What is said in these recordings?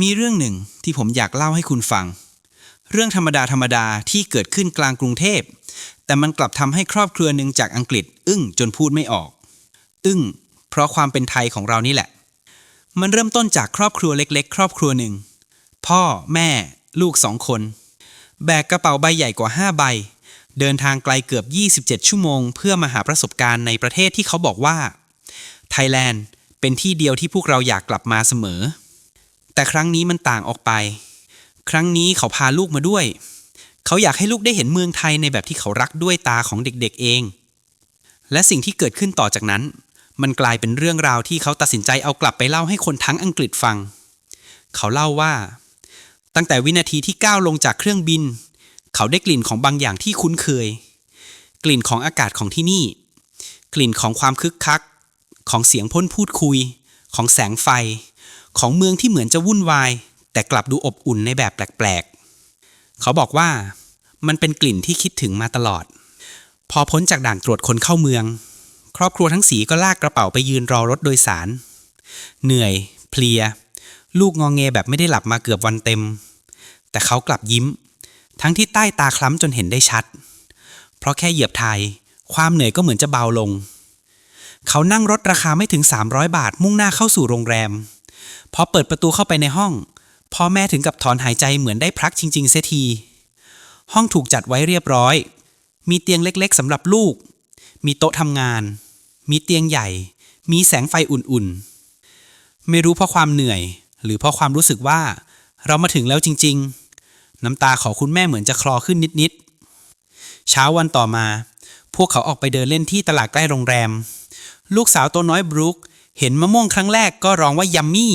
มีเรื่องหนึ่งที่ผมอยากเล่าให้คุณฟัง เรื่องธรรมดาธรรมดาที่เกิดขึ้นกลางกรุงเทพ แต่มันกลับทำให้ครอบครัวหนึ่งจากอังกฤษ อึ้งจนพูดไม่ออก อึ้ง เพราะความเป็นไทยของเรานี่แหละ มันเริ่มต้นจากครอบครัวเล็ก ๆ ครอบครัวหนึ่ง พ่อแม่ ลูกสองคน แบกกระเป๋าใบใหญ่กว่า 5 ใบ เดินทางไกลเกือบ 27 ชั่วโมง เพื่อมาหาประสบการณ์ในประเทศที่เขาบอกว่าไทยแลนด์เป็นที่เดียวที่พวกเราอยากกลับมาเสมอ แต่ครั้งนี้มันต่างออกไป ครั้งนี้เขาพาลูกมาด้วย เขาอยากให้ลูกได้เห็นเมืองไทยในแบบที่เขารักด้วยตาของเด็กๆเอง และสิ่งที่เกิดขึ้นต่อจากนั้น มันกลายเป็นเรื่องราวที่เขาตัดสินใจเอากลับไปเล่าให้คนทั้งอังกฤษฟัง เขาเล่าว่า ตั้งแต่วินาทีที่ก้าวลงจากเครื่องบิน เขาได้กลิ่นของบางอย่างที่คุ้นเคย กลิ่นของอากาศของที่นี่ กลิ่นของความคึกคัก ของเสียงพ่นพูดคุย ของแสงไฟ ของเมืองที่เหมือนจะวุ่นวาย แต่กลับดูอบอุ่นในแบบแปลกๆ เขาบอกว่ามันเป็นกลิ่นที่คิดถึงมาตลอด พอพ้นจากด่านตรวจคนเข้าเมือง ครอบครัวทั้งสีก็ลากกระเป๋าไปยืนรอรถโดยสาร เหนื่อย เพลีย ลูกงองเงแบบไม่ได้หลับมาเกือบวันเต็ม แต่เขากลับยิ้ม ทั้งที่ใต้ตาคล้ำจนเห็นได้ชัด เพราะแค่เหยียบไทย ความเหนื่อยก็เหมือนจะเบาลง เขานั่งรถราคาไม่ถึง 300 บาทมุ่งหน้าเข้าสู่โรงแรม พอเปิดประตูเข้าไปในห้อง พ่อแม่ถึงกับถอนหายใจเหมือนได้พักจริง ๆ เสียที ห้องถูกจัดไว้เรียบร้อย มีเตียงเล็กๆสำหรับลูก มีโต๊ะทำงาน มีเตียงใหญ่ มีแสงไฟอุ่นๆ ไม่รู้เพราะความเหนื่อย หรือเพราะความรู้สึกว่า เรามาถึงแล้วจริง ๆ น้ำตาของคุณแม่เหมือนจะคลอขึ้นนิดๆ เช้าวันต่อมา พวกเขาออกไปเดินเล่นที่ตลาดใกล้โรงแรม ลูกสาวตัวน้อยบรูคเห็นมะม่วงครั้งแรกก็ร้องว่ายัมมี่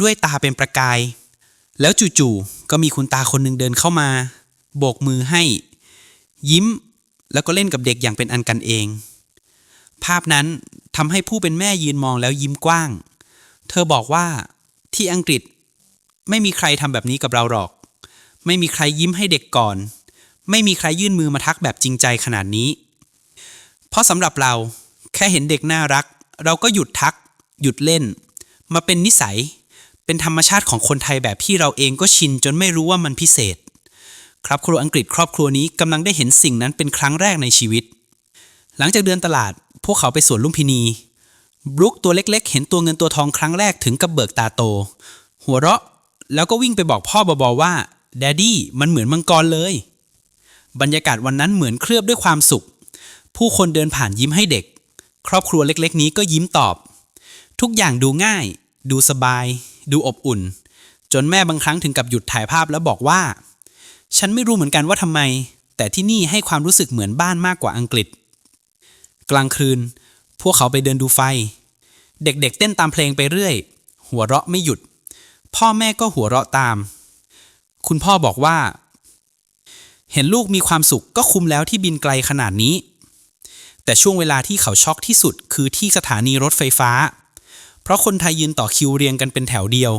ด้วยตาเป็นประกาย แล้วจู่ๆก็มีคุณตาคนหนึ่งเดินเข้ามา โบกมือให้ ยิ้ม แล้วก็เล่นกับเด็กอย่างเป็นอันกันเอง ภาพนั้นทำให้ผู้เป็นแม่ยืนมองแล้วยิ้มกว้าง เธอบอกว่าที่อังกฤษไม่มีใครทำแบบนี้กับเราหรอก ไม่มีใครยิ้มให้เด็กก่อน ไม่มีใครยื่นมือมาทักแบบจริงใจขนาดนี้ เพราะสำหรับเราแค่เห็นเด็กน่ารัก เราก็หยุดทัก หยุดเล่น มาเป็นนิสัย เป็นธรรมชาติของคนไทยแบบที่เราเองก็ชินจนไม่รู้ว่ามันพิเศษ ครับครัวอังกฤษครอบครัวนี้กำลังได้เห็นสิ่งนั้นเป็นครั้งแรกในชีวิต หลังจากเดินตลาด พวกเขาไปสวนลุมพินีบรุกตัวเล็กๆ เห็นตัวเงินตัวทองครั้งแรกถึงกับเบิกตาโต หัวเราะแล้วก็วิ่งไปบอกพ่อเบาๆว่าแดดดี้มันเหมือนมังกรเลย บรรยากาศวันนั้นเหมือนเคลือบด้วยความสุข ผู้คนเดินผ่านยิ้มให้เด็ก ครอบครัวเล็กๆ นี้ก็ยิ้มตอบ ทุกอย่างดูง่าย ดูสบาย ดูอบอุ่น จนแม่บางครั้งถึงกับหยุดถ่ายภาพแล้วบอกว่า ฉันไม่รู้เหมือนกันว่าทำไม แต่ที่นี่ให้ความรู้สึกเหมือนบ้านมากกว่าอังกฤษ กลางคืน พวกเขาไปเดินดูไฟ เด็กๆ เต้นตามเพลงไปเรื่อย หัวเราะไม่หยุด พ่อแม่ก็หัวเราะตาม คุณพ่อบอกว่า เห็นลูกมีความสุขก็คุ้มแล้วที่บินไกลขนาดนี้แต่ช่วงเวลาที่เขาช็อกที่สุดคือที่สถานีรถไฟฟ้า ราะคนไทยยืนต่อคิวเรียงกันเป็นแถวเดียว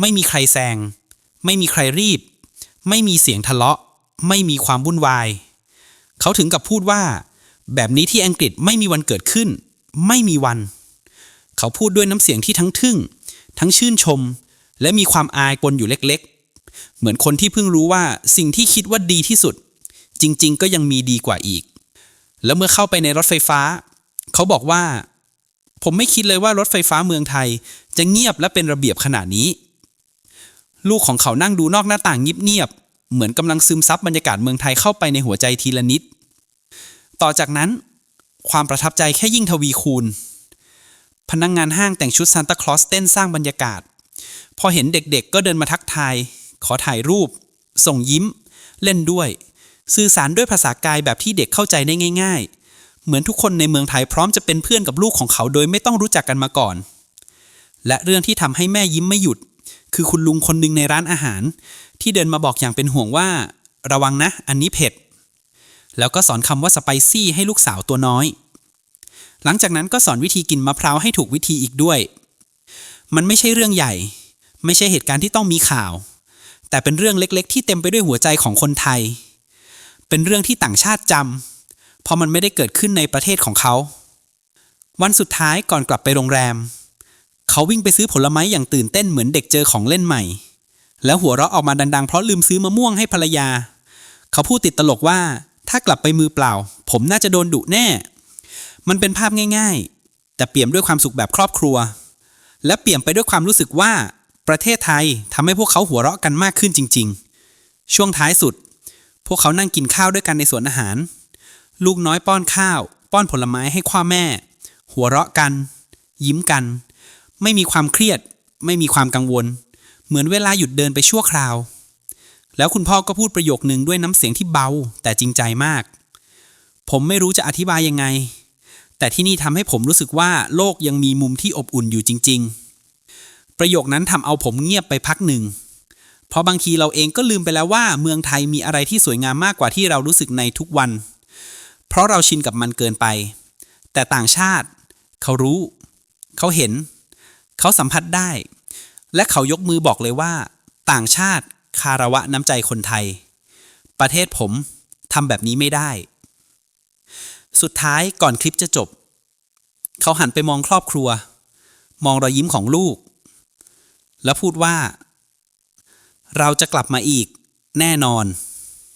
ไม่มีใครแซง ไม่มีใครรีบ ไม่มีเสียงทะเลาะ ไม่มีความวุ่นวาย เขาถึงกับพูดว่า แบบนี้ที่อังกฤษไม่มีวันเกิดขึ้น ไม่มีวัน เขาพูดด้วยน้ำเสียงที่ทั้งทึ่ง ทั้งชื่นชม และมีความอายปนอยู่เล็กๆ เหมือนคนที่เพิ่งรู้ว่าสิ่งที่คิดว่าดีที่สุด จริง ๆ ก็ยังมีดีกว่าอีก แล้วเมื่อเข้าไปในรถไฟฟ้า เขาบอกว่า ผมไม่คิดเลยว่ารถไฟฟ้าเมืองไทย จะเงียบและเป็นระเบียบขนาดนี้ ลูกของเขานั่งดูนอกหน้าต่างเงียบๆ เหมือนกำลังซึมซับบรรยากาศเมืองไทยเข้าไปในหัวใจทีละนิด ต่อจากนั้น ความประทับใจแค่ยิ่งทวีคูณ พนักงงานห้างแต่งชุดซานตาคลอสเต้นสร้างบรรยากาศ พอเห็นเด็กๆ ก็เดินมาทักทาย ขอถ่ายรูป ส่งยิ้ม เล่นด้วย สื่อสารด้วยภาษากายแบบที่เด็กเข้าใจได้ง่าย ๆ เหมือนทุกคนในเมืองไทยพร้อมจะเป็นเพื่อนกับลูกของเขาโดยไม่ต้องรู้จักกันมาก่อน และเรื่องที่ทำให้แม่ยิ้มไม่หยุด คือคุณลุงคนหนึ่งในร้านอาหาร ที่เดินมาบอกอย่างเป็นห่วงว่า ระวังนะ อันนี้เผ็ด แล้วก็สอนคำว่าสไปซี่ให้ลูกสาวตัวน้อย หลังจากนั้นก็สอนวิธีกินมะพร้าวให้ถูกวิธีอีกด้วย มันไม่ใช่เรื่องใหญ่ ไม่ใช่เหตุการณ์ที่ต้องมีข่าว แต่เป็นเรื่องเล็กๆ ที่เต็มไปด้วยหัวใจของคนไทย เป็นเรื่องที่ต่างชาติจำ เพราะมันไม่ได้เกิดขึ้นในประเทศของเขา วันสุดท้ายก่อนกลับไปโรงแรม เขาวิ่งไปซื้อผลไม้อย่างตื่นเต้นเหมือนเด็กเจอของเล่นใหม่ แล้วหัวเราะออกมาดังๆ เพราะลืมซื้อมะม่วงให้ภรรยา เขาพูดติดตลกว่าถ้ากลับไปมือเปล่า ผมน่าจะโดนดุแน่ มันเป็นภาพง่าย ๆ แต่เปี่ยมด้วยความสุขแบบครอบครัว และเปี่ยมไปด้วยความรู้สึกว่าประเทศไทยทำให้พวกเขาหัวเราะกันมากขึ้นจริง ๆ ช่วงท้ายสุด พวกเขานั่งกินข้าวด้วยกันในสวนอาหาร ลูกน้อยป้อนข้าว ป้อนผลไม้ให้พ่อแม่ หัวเราะกัน ยิ้มกัน ไม่มีความเครียด ไม่มีความกังวล เหมือนเวลาหยุดเดินไปชั่วคราว แล้วคุณพ่อก็พูดประโยคนึงด้วยน้ำเสียงที่เบาแต่จริงใจมาก ผมไม่รู้จะอธิบายยังไง แต่ที่นี่ทำให้ผมรู้สึกว่าโลกยังมีมุมที่อบอุ่นอยู่จริง ๆ ประโยคนั้นทำเอาผมเงียบไปพักหนึ่งเพราะบางทีเราเองก็ลืมไปแล้วว่าเมืองไทยมีอะไรที่สวยงามมากกว่าที่เรารู้สึกในทุกวัน เพราะเราชินกับมันเกินไป แต่ต่างชาติ เขารู้ เขาเห็น เขาสัมผัสได้ และเขายกมือบอกเลยว่า ต่างชาติคาระวะน้ำใจคนไทย ประเทศผมทำแบบนี้ไม่ได้ สุดท้ายก่อนคลิปจะจบ เขาหันไปมองครอบครัว มองรอยยิ้มของลูก แล้วพูดว่า เราจะกลับมาอีก แน่นอน